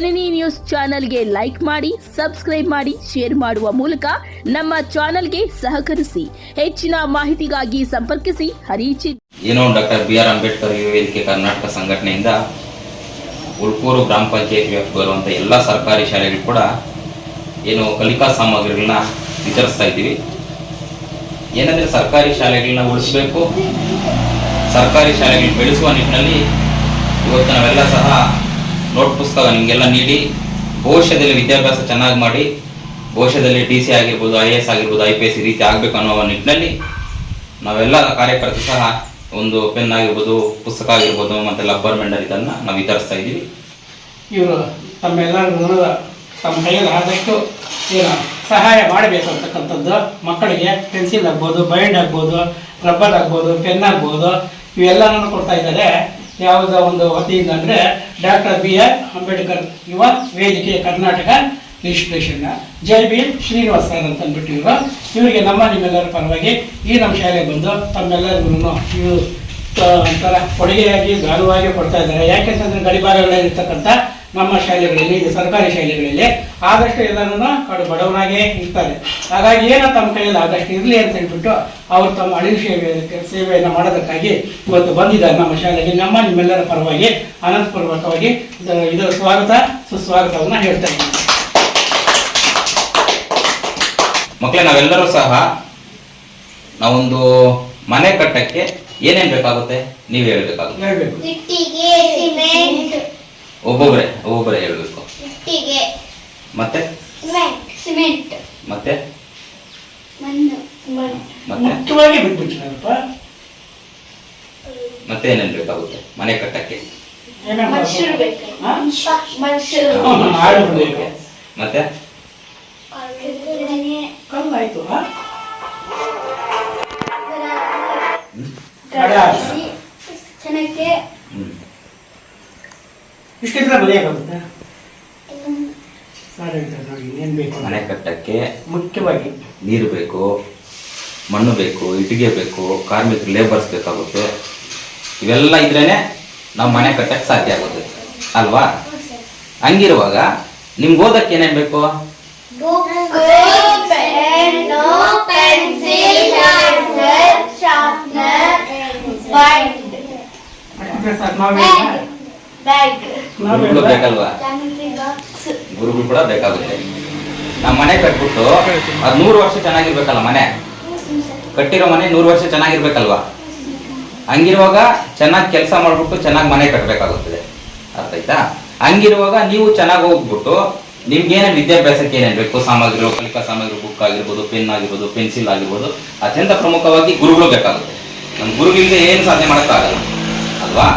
ಜನನಿ news ಚಾನೆಲ್ಗೆ like ಮಾಡಿ, subscribe ಮಾಡಿ, ಶೇರ್ ಮಾಡುವ ಮೂಲಕ ನಮ್ಮ ಚಾನೆಲ್ಗೆ ಸಹಕರಿಸಿ. ಹೆಚ್ಚಿನ ಮಾಹಿತಿಗಾಗಿ ಸಂಪರ್ಕಿಸಿ, ಹರಿಚಿ ಏನೋ ಡಾಕ್ಟರ್ ಬಿ ಆರ್ ಅಂಬೇಡ್ಕರ್ ಯುವ ವೇದಿಕೆ ಕರ್ನಾಟಕ ಸಂಘಟನೆಯಿಂದ ಉಳ್ಕೂರು ಗ್ರಾಮ ಪಂಚಾಯತ್ ವ್ಯಾಪ್ತಿ ಬರುವಂಥ ಎಲ್ಲ ಸರ್ಕಾರಿ ಶಾಲೆಗಳು ಕೂಡ ಏನು ಕಲಿಕಾ ಸಾಮಗ್ರಿಗಳನ್ನ ವಿತರಿಸ್ತಾ ಇದ್ದೀವಿ. ಏನಂದರೆ ಸರ್ಕಾರಿ ಶಾಲೆಗಳನ್ನ ಉಳಿಸಬೇಕು. ಸರ್ಕಾರಿ ಶಾಲೆಗಳನ್ನ ಬೆಳೆಸುವ ನಿಟ್ಟಿನಲ್ಲಿ ಇವತ್ತು ನಾವೆಲ್ಲ ಸಹ ನೋಟ್ ಪುಸ್ತಕ ನಿಮಗೆಲ್ಲ ನೀಡಿ, ಭವಿಷ್ಯದಲ್ಲಿ ವಿದ್ಯಾಭ್ಯಾಸ ಚೆನ್ನಾಗಿ ಮಾಡಿ, ಭವಿಷ್ಯದಲ್ಲಿ ಡಿ ಸಿ ಆಗಿರ್ಬೋದು, ಐ ಎ ಎಸ್ ಆಗಿರ್ಬೋದು, ಐ ಪಿ ಎಸ್ ಈ ರೀತಿ ಆಗಬೇಕು ಅನ್ನೋ ನಿಟ್ಟಿನಲ್ಲಿ ನಾವೆಲ್ಲ ಕಾರ್ಯಕರ್ತರು ಸಹ ಒಂದು ಪೆನ್ ಆಗಿರ್ಬೋದು, ಪುಸ್ತಕ ಆಗಿರ್ಬೋದು, ಮತ್ತು ಲಬ್ಬರ್ ಮೆಂಡಲ್ ಇದನ್ನು ನಾವು ವಿತರಿಸ್ತಾ ಇದ್ದೀವಿ. ಇವರು ತಮ್ಮೆಲ್ಲರಿಗೂ ತಮ್ಮ ಕೈಯಲ್ಲಿ ಆದಷ್ಟು ಏನು ಸಹಾಯ ಮಾಡಬೇಕು ಅಂತಕ್ಕಂಥದ್ದು ಮಕ್ಕಳಿಗೆ ಪೆನ್ಸಿಲ್ ಆಗ್ಬೋದು ಬೈಂಡ್ ಆಗ್ಬೋದು, ರಬ್ಬರ್ ಆಗ್ಬೋದು, ಪೆನ್ ಆಗ್ಬೋದು, ಇವೆಲ್ಲನೂ ಕೊಡ್ತಾ ಇದ್ದಾರೆ. ಯಾವುದೋ ಒಂದು ವತಿಯಿಂದ ಅಂದರೆ ಡಾಕ್ಟರ್ ಬಿ ಆರ್ ಅಂಬೇಡ್ಕರ್ ಯುವ ವೇದಿಕೆ ಕರ್ನಾಟಕ ರಿಜಿಸ್ಟ್ರೇಷನ್ನ ಜೈ ಬಿ ಶ್ರೀನಿವಾಸ್ ಸರ್ ಅಂತ ಅಂದ್ಬಿಟ್ಟು ಇವರು. ಇವರಿಗೆ ನಮ್ಮ ನಿಮ್ಮೆಲ್ಲರ ಪರವಾಗಿ ಈ ನಮ್ಮ ಶಾಲೆಗೆ ಬಂದು ತಮ್ಮೆಲ್ಲರಿಗೂ ಇವರು ಒಂಥರ ಕೊಡುಗೆಯಾಗಿ, ಗಾನವಾಗಿ ಕೊಡ್ತಾ ಇದ್ದಾರೆ. ಯಾಕೆಂತಂದ್ರೆ ಗಡಿಭಾಗಗಳಲ್ಲಿರ್ತಕ್ಕಂಥ ನಮ್ಮ ಶಾಲೆಗಳಲ್ಲಿ ಇದು ಸರ್ಕಾರಿ ಶಾಲೆಗಳಲ್ಲಿ ಆದಷ್ಟು ಎಲ್ಲರೂ ಕಡು ಬಡವನಾಗೇ ಇರ್ತಾರೆ. ಹಾಗಾಗಿ ಏನೋ ತಮ್ಮ ಕೈಯಲ್ಲಿ ಆದಷ್ಟು ಇರಲಿ ಅಂತ ಹೇಳ್ಬಿಟ್ಟು ಅವರು ತಮ್ಮ ಅಳಿಲು ಸೇವೆ ಸೇವೆಯನ್ನು ಮಾಡೋದಕ್ಕಾಗಿ ಇವತ್ತು ಬಂದಿದ್ದಾರೆ ನಮ್ಮ ಶಾಲೆಗೆ. ನಮ್ಮ ನಿಮ್ಮೆಲ್ಲರ ಪರವಾಗಿ ಅನಂತಪೂರ್ವಕವಾಗಿ ಇದು- ಇದರ ಸ್ವಾಗತ ಸುಸ್ವಾಗತವನ್ನು ಹೇಳ್ತಾ ಇದ್ದೀನಿ. ಮಕ್ಕಳೇ ನಾವೆಲ್ಲರೂ ಸಹ ನಾವೊಂದು ಮನೆ ಕಟ್ಟಕ್ಕೆ ಏನೇನ್ ಬೇಕಾಗುತ್ತೆ ನೀವು ಹೇಳ್ಬೇಕಾಗುತ್ತೆ. ಹೇಳ್ಬೇಕು ಇಟ್ಟಿಗೆ ಸಿಮೆಂಟ್ ಒಬ್ಬೊಬ್ಬರೇ ಒಬ್ಬೊಬ್ಬರೇ ಹೇಳಬೇಕು ಇಟ್ಟಿಗೆ ಮತ್ತೆ? ಸಿಮೆಂಟ್ ಸಿಮೆಂಟ್ ಮತ್ತೆ? ಮಣ್ಣು. ಮಣ್ಣು ಮತ್ತೆ? ಮುಖ್ಯವಾಗಿ ಬಿಟ್ಬಿಟ್ಟಿದ್ದಾರಪ್ಪ ಮತ್ತೆ ಏನೇನು ಬೇಕಾಗುತ್ತೆ? ಮನೆ ಕಟ್ಟಕ್ಕೆ? ಮನುಷ್ಯರು ಬೇಕು. ಹಾ? ಮನುಷ್ಯರು ಹ್ಮ್, ಆಳುಗಳು ಬೇಕು. ಮತ್ತೆ? ಮನೆ. ಕಲ್ಲಾಯ್ತು ಹಾ? ಗಡಾಯಿಸಿ ಜನಕ್ಕೆ ಹ್ಮ್. ಇಷ್ಟಿದ್ರೆ ಮನೆಯಾಗುತ್ತೆ ಸರ್ ಹೇಳ್ತಾರೆ ನೋಡಿ ಇನ್ನೇನು ಬೇಕು ಮನೆ ಕಟ್ಟಕ್ಕೆ ಮುಖ್ಯವಾಗಿ ನೀರು ಬೇಕು ಮಣ್ಣು ಬೇಕು ಇಟ್ಟಿಗೆ ಬೇಕು ಕಾರ್ಮಿಕರು ಲೇಬರ್ಸ್ ಬೇಕಾಗುತ್ತೆ. ಇವೆಲ್ಲ ಇದ್ರೇನೆ ನಾವು ಮನೆ ಕಟ್ಟಕ್ಕೆ ಸಾಧ್ಯ ಆಗುತ್ತೆ. ಅಲ್ವಾ? ಹಂಗಿರುವಾಗ ನಿಮ್ಗೆ ಓದಕ್ಕೆ ಏನೇನು ಬೇಕು? ಗುರುಗಳು ಬೇಕಲ್ವಾ? ಗುರುಗಳು ಕೂಡ ಬೇಕಾಗುತ್ತೆ. ನಾವು ಮನೆ ಕಟ್ಬಿಟ್ಟು ಅದು ನೂರು ವರ್ಷ ಚೆನ್ನಾಗಿರ್ಬೇಕಲ್ಲ ಮನೆ. ಕಟ್ಟಿರೋ ಮನೆ ನೂರು ವರ್ಷ ಚೆನ್ನಾಗಿರ್ಬೇಕಲ್ವಾ? ಹಂಗಿರುವಾಗ ಚೆನ್ನಾಗಿ ಕೆಲಸ ಮಾಡ್ಬಿಟ್ಟು ಚೆನ್ನಾಗಿ ಮನೆ ಕಟ್ಟಬೇಕಾಗುತ್ತದೆ ಅರ್ಥ ಆಯ್ತಾ? ಹಂಗಿರುವಾಗ ನೀವು ಚೆನ್ನಾಗಿ ಹೋಗ್ಬಿಟ್ಟು ನಿಮ್ಗೆ ಏನೇನು ವಿದ್ಯಾಭ್ಯಾಸಕ್ಕೆ ಏನೇನು ಬೇಕು? ಸಾಮಗ್ರಿಗಳು ಕಲಿಕಾ ಸಾಮಗ್ರಿ ಬುಕ್ ಆಗಿರ್ಬೋದು ಪೆನ್ ಆಗಿರ್ಬೋದು ಪೆನ್ಸಿಲ್ ಆಗಿರ್ಬೋದು ಅತ್ಯಂತ ಪ್ರಮುಖವಾಗಿ ಗುರುಗಳು ಬೇಕಾಗುತ್ತೆ. ನಮ್ಮ ಗುರುಗಳಿಂದ ಏನು ಸಾಧನೆ ಮಾಡೋಕ್ಕಾಗಲ್ಲ. ಅಲ್ವಾ?